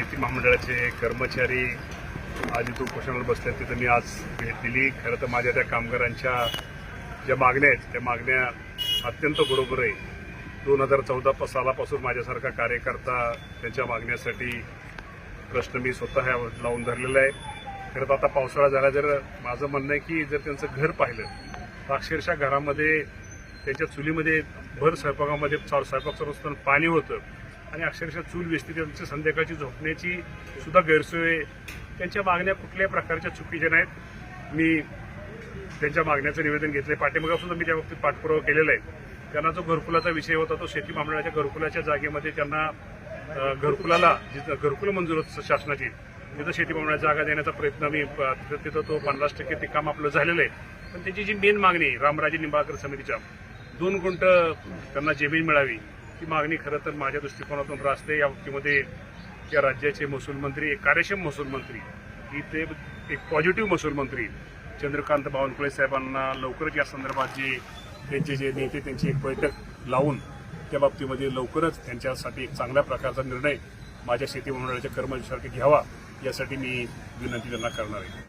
शेती महामंडळाचे कर्मचारी आज इथं उपोषणाला बसले तिथं मी आज भेट दिली. खरं तर माझ्या त्या कामगारांच्या ज्या मागण्या आहेत त्या मागण्या अत्यंत बरोबर आहे. दोन हजार चौदा सालापासून माझ्यासारखा कार्यकर्ता त्यांच्या मागण्यासाठी प्रश्न मी स्वतः ह्या लावून धरलेला आहे. खरं तर आता पावसाळा झाला जर माझं म्हणणं आहे की जर त्यांचं घर पाहिलं तर अक्षरशः घरामध्ये त्यांच्या चुलीमध्ये भर स्वयंपाकामध्ये स्वयंपाक सर्व असताना पाणी होतं. आणि अक्षरशः चूल वेस्ती त्यांचं संध्याकाळची झोपण्याची सुद्धा गैरसोय. त्यांच्या मागण्या कुठल्याही प्रकारच्या चुकीच्या नाहीत. मी त्यांच्या मागण्याचं निवेदन घेतलंय. आहे सुद्धा मी त्या बाबतीत पाठपुरावा केलेला आहे. त्यांना जो घरकुलाचा विषय होता तो शेती महामंडळाच्या घरकुलाच्या जागेमध्ये त्यांना घरकुलाला जिथं घरकुल मंजूर होतं शासनाची तिथं शेती महामंडळाची जागा देण्याचा प्रयत्न मी तिथं तिथं तो पन्नास टक्के ते काम आपलं झालेलं आहे. पण त्याची जी मेन मागणी रामराजे निंबाळकर समितीच्या दोन गुंट त्यांना जमीन मिळावी ती मागणी खरं तर माझ्या दृष्टिकोनातून रास्ते या बाबतीमध्ये या राज्याचे महसूल मंत्री एक कार्यक्षम महसूल मंत्री की ते एक पॉझिटिव्ह महसूल मंत्री चंद्रकांत बावनकुळे साहेबांना लवकरच या संदर्भात जे त्यांचे जे नेते त्यांची एक बैठक लावून त्या बाबतीमध्ये लवकरच त्यांच्यासाठी एक चांगल्या प्रकारचा निर्णय माझ्या शेती मंडळाच्या कर्मचाऱ्यांसाठी घ्यावा यासाठी मी विनंती त्यांना करणार आहे.